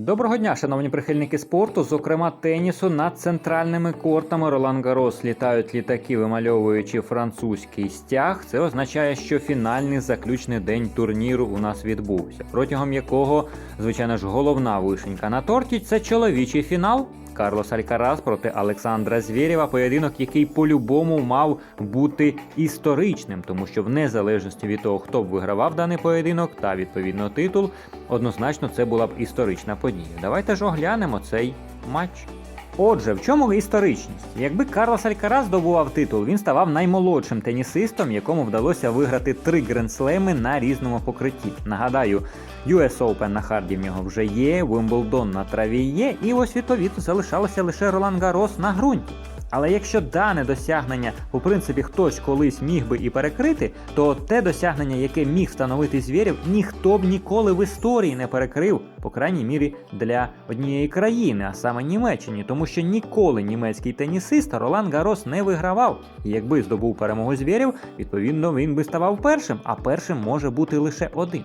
Доброго дня, шановні прихильники спорту, зокрема тенісу над центральними кортами Ролан Гарос літають літаки, вимальовуючи французький стяг. Це означає, що фінальний заключний день турніру у нас відбувся, протягом якого, звичайно ж, головна вишенька на торті це чоловічий фінал. Карлос Алькарас проти Олександра Звєрєва, поєдинок, який по-любому мав бути історичним, тому що в незалежності від того, хто б вигравав даний поєдинок та відповідно титул, однозначно це була б історична подія. Давайте ж оглянемо цей матч. Отже, в чому історичність? Якби Карлос Алькарас здобував титул, він ставав наймолодшим тенісистом, якому вдалося виграти три гренслеми на різному покритті. Нагадаю, US Open на харді в нього вже є, Wimbledon на траві є, і ось відповідно залишалося лише Ролан Гарос на ґрунті. Але якщо дане досягнення, у принципі, хтось колись міг би і перекрити, то те досягнення, яке міг встановити звірів, ніхто б ніколи в історії не перекрив, по крайній мірі для однієї країни, а саме Німеччині, тому що ніколи німецький тенісист Ролан Гарос не вигравав. І якби здобув перемогу звірів, відповідно він би ставав першим, а першим може бути лише один.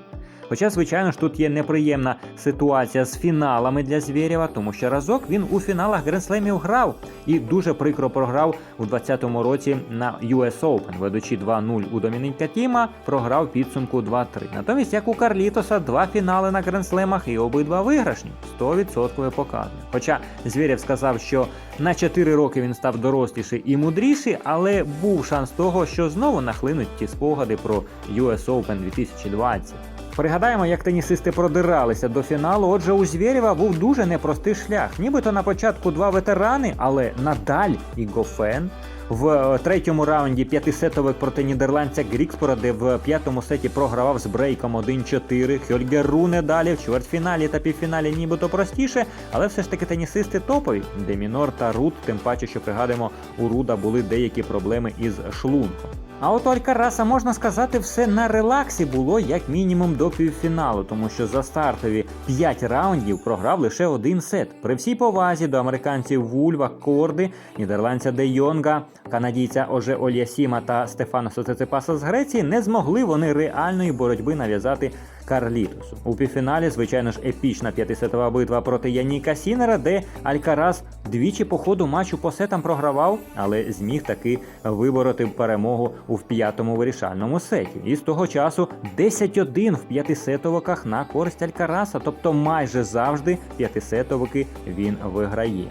Хоча, звичайно ж, тут є неприємна ситуація з фіналами для Звєрєва, тому що разок він у фіналах Гренслемів грав і дуже прикро програв у 2020 році на US Open, ведучи 2-0 у Домініка Тіма, програв підсумку 2-3. Натомість, як у Карлітоса, два фінали на Гренслемах і обидва виграшні 100% показник. Хоча Звєрєв сказав, що на 4 роки він став доросліший і мудріший, але був шанс того, що знову нахлинуть ті спогади про US Open 2020. Пригадаємо, як тенісисти продиралися до фіналу. Отже, у Звєрєва був дуже непростий шлях. Нібито на початку два ветерани, але Надаль і Гофен. В е, третьому раунді п'ятисетовик проти нідерландця Грікспора, де в п'ятому сеті програвав з брейком 1-4. Хьольгер Руне далі в чвертьфіналі та півфіналі нібито простіше, але все ж таки тенісисти топові. Демінор та Рут, тим паче, що пригадуємо, у Руда були деякі проблеми із шлунком. А от у Алькараса, можна сказати, все на релаксі було як мінімум до півфіналу, тому що за стартові 5 раундів програв лише один сет. При всій повазі до американців Вульва, Корди, нідерландця Де Йонга, канадійця Оже Ольясіма та Стефана Соцецепаса з Греції не змогли вони реальної боротьби нав'язати Карлітосу. У півфіналі, звичайно ж, епічна п'ятисетова битва проти Яніка Сінера, де Алькарас двічі по ходу матчу по сетам програвав, але зміг таки вибороти перемогу у п'ятому вирішальному сеті. І з того часу 10-1 в п'ятисетовиках на користь Алькараса, тобто майже завжди п'ятисетовики він виграє.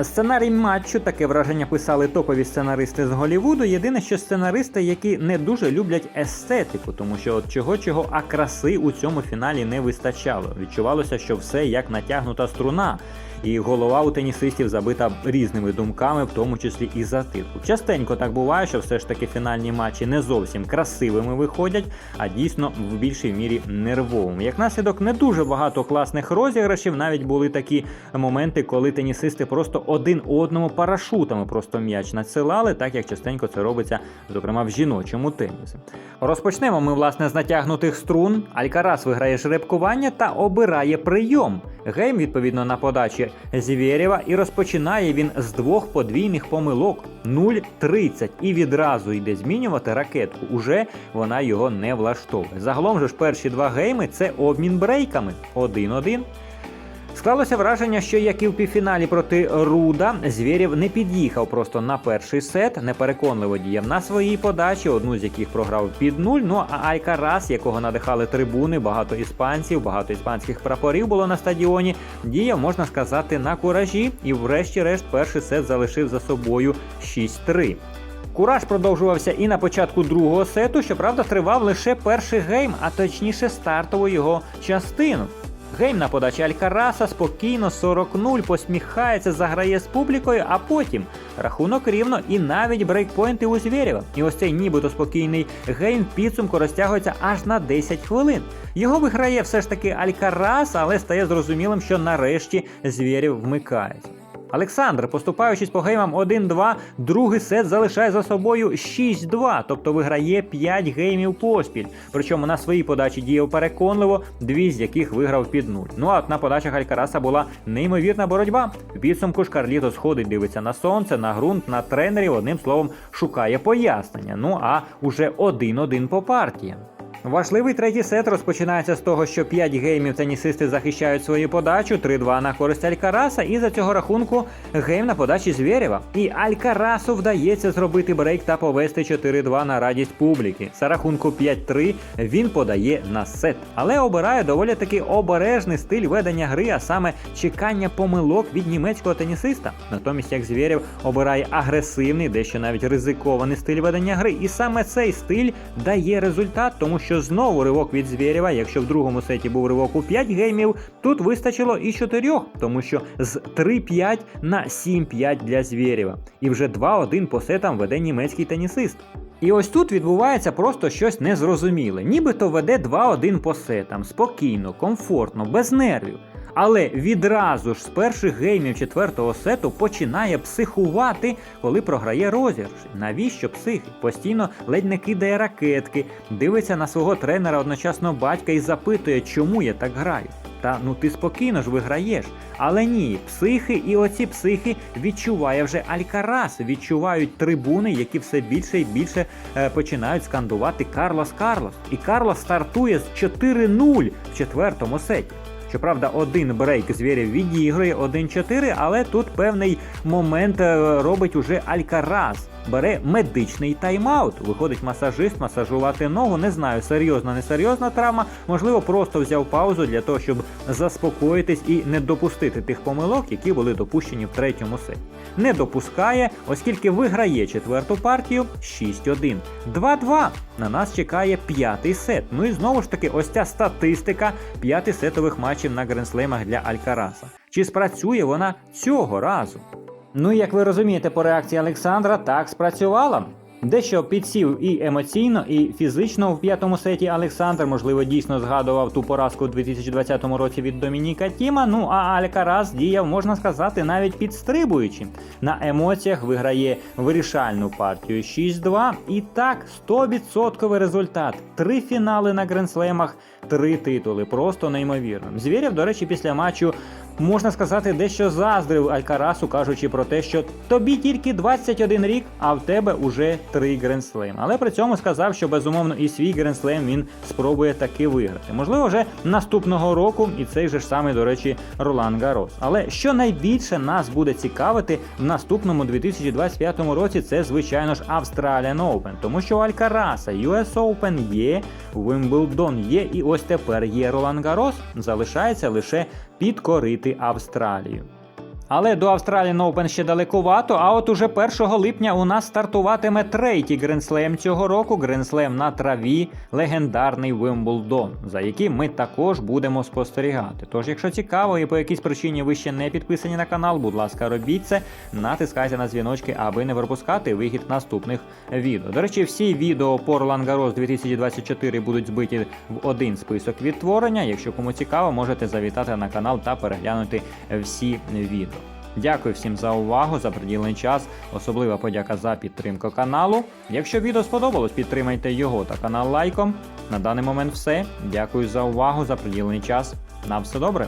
Сценарій матчу таке враження писали топові сценаристи з Голівуду. Єдине, що сценаристи, які не дуже люблять естетику, тому що от чого чого, а краси у цьому фіналі не вистачало. Відчувалося, що все як натягнута струна. І голова у тенісистів забита різними думками, в тому числі і затилку. Частенько так буває, що все ж таки фінальні матчі не зовсім красивими виходять, а дійсно в більшій мірі нервовими. Як наслідок, не дуже багато класних розіграшів. Навіть були такі моменти, коли тенісисти просто один одному парашутами просто м'яч надсилали, так як частенько це робиться, зокрема в жіночому тенісі. Розпочнемо ми власне з натягнутих струн. Алькарас виграє жеребкування та обирає прийом. Гейм відповідно на подачі Звєрєва і розпочинає він з двох подвійних помилок 0-30 і відразу йде змінювати ракетку. Уже вона його не влаштовує. Загалом же ж перші два гейми це обмін брейками 1-1. Склалося враження, що як і в півфіналі проти Руда, Звєрєв не під'їхав просто на перший сет, непереконливо діяв на своїй подачі, одну з яких програв під нуль. Ну а Алькарас, якого надихали трибуни, багато іспанців, багато іспанських прапорів було на стадіоні, діяв, можна сказати, на куражі, і врешті-решт перший сет залишив за собою 6-3. Кураж продовжувався і на початку другого сету, щоправда, тривав лише перший гейм, а точніше стартову його частину. Гейм на подачі Алькараса спокійно 40-0 посміхається, заграє з публікою, а потім рахунок рівно і навіть брейкпойнти у Звєрєва. І ось цей нібито спокійний гейм підсумку розтягується аж на 10 хвилин. Його виграє все ж таки Алькарас, але стає зрозумілим, що нарешті Звєрєв вмикається. Олександр, поступаючись по геймам 1-2, другий сет залишає за собою 6-2, тобто виграє 5 геймів поспіль. Причому на своїй подачі діяв переконливо, дві з яких виграв під нуль. Ну а от на подачах Алькараса була неймовірна боротьба. В підсумку ж Карліто сходить, дивиться на сонце, на ґрунт, на тренерів, одним словом, шукає пояснення. Ну а уже 1-1 по партіям. Важливий третій сет розпочинається з того, що 5 геймів тенісисти захищають свою подачу, 3-2 на користь Алькараса, і за цього рахунку гейм на подачі Звєрєва. І Алькарасу вдається зробити брейк та повести 4-2 на радість публіки. За рахунку 5-3 він подає на сет, але обирає доволі таки обережний стиль ведення гри, а саме чекання помилок від німецького тенісиста. Натомість, як Звєрєв обирає агресивний, дещо навіть ризикований стиль ведення гри, і саме цей стиль дає результат, тому що знову ривок від Звєрєва, якщо в другому сеті був ривок у 5 геймів, тут вистачило і 4, тому що з 3-5 на 7-5 для Звєрєва. І вже 2-1 по сетам веде німецький тенісист. І ось тут відбувається просто щось незрозуміле. Нібито веде 2-1 по сетам, спокійно, комфортно, без нервів. Але відразу ж з перших геймів четвертого сету починає психувати, коли програє розіграш. Навіщо психи? Постійно ледь не кидає ракетки, дивиться на свого тренера одночасно батька і запитує, чому я так граю. Та ну ти спокійно ж виграєш. Але ні, психи і оці психи відчуває вже Алькарас, відчувають трибуни, які все більше і більше е, починають скандувати Карлос Карлос. І Карлос стартує з 4-0 в четвертому сеті. Щоправда, один брейк звірів відіграє 1-4, але тут певний момент е, робить уже Алькарас. Бере медичний тайм-аут. Виходить масажист, масажувати ногу. Не знаю, серйозна, не серйозна травма. Можливо, просто взяв паузу для того, щоб заспокоїтись і не допустити тих помилок, які були допущені в третьому сеті. Не допускає, оскільки виграє четверту партію 6-1. 2-2. На нас чекає п'ятий сет. Ну і знову ж таки, ось ця статистика п'ятисетових матчів на гренслемах для Алькараса. Чи спрацює вона цього разу? Ну, як ви розумієте, по реакції Олександра так спрацювала. Дещо підсів і емоційно, і фізично в п'ятому сеті Олександр, можливо, дійсно згадував ту поразку у 2020 році від Домініка Тіма. Ну а Алькарас діяв, можна сказати, навіть підстрибуючи. На емоціях виграє вирішальну партію 6-2. І так, 100% результат. Три фінали на гренслемах, три титули. Просто неймовірно. Звірєв, до речі, після матчу можна сказати, дещо заздрив Алькарасу, кажучи про те, що тобі тільки 21 рік, а в тебе уже три гренслем. Але при цьому сказав, що безумовно і свій гренслем він спробує таки виграти. Можливо, вже наступного року, і цей же ж самий, до речі, Ролан Гарос. Але що найбільше нас буде цікавити в наступному 2025 році, це звичайно ж Australian Open, тому що Алькараса US Open є, Wimbledon є, і ось тепер є Ролан Гарос. Залишається лише підкорити Австралію. Але до Australian Open ще далекувато, а от уже 1 липня у нас стартуватиме третій гренслем цього року гренслем на траві, легендарний Вимблдон, за яким ми також будемо спостерігати. Тож, якщо цікаво і по якійсь причині ви ще не підписані на канал, будь ласка, робіть це, натискайте на дзвіночки, аби не пропускати вихід наступних відео. До речі, всі відео по Garros 2024 будуть збиті в один список відтворення. Якщо кому цікаво, можете завітати на канал та переглянути всі відео. Дякую всім за увагу, за приділений час. Особлива подяка за підтримку каналу. Якщо відео сподобалось, підтримайте його та канал лайком. На даний момент все. Дякую за увагу, за приділений час. На все добре.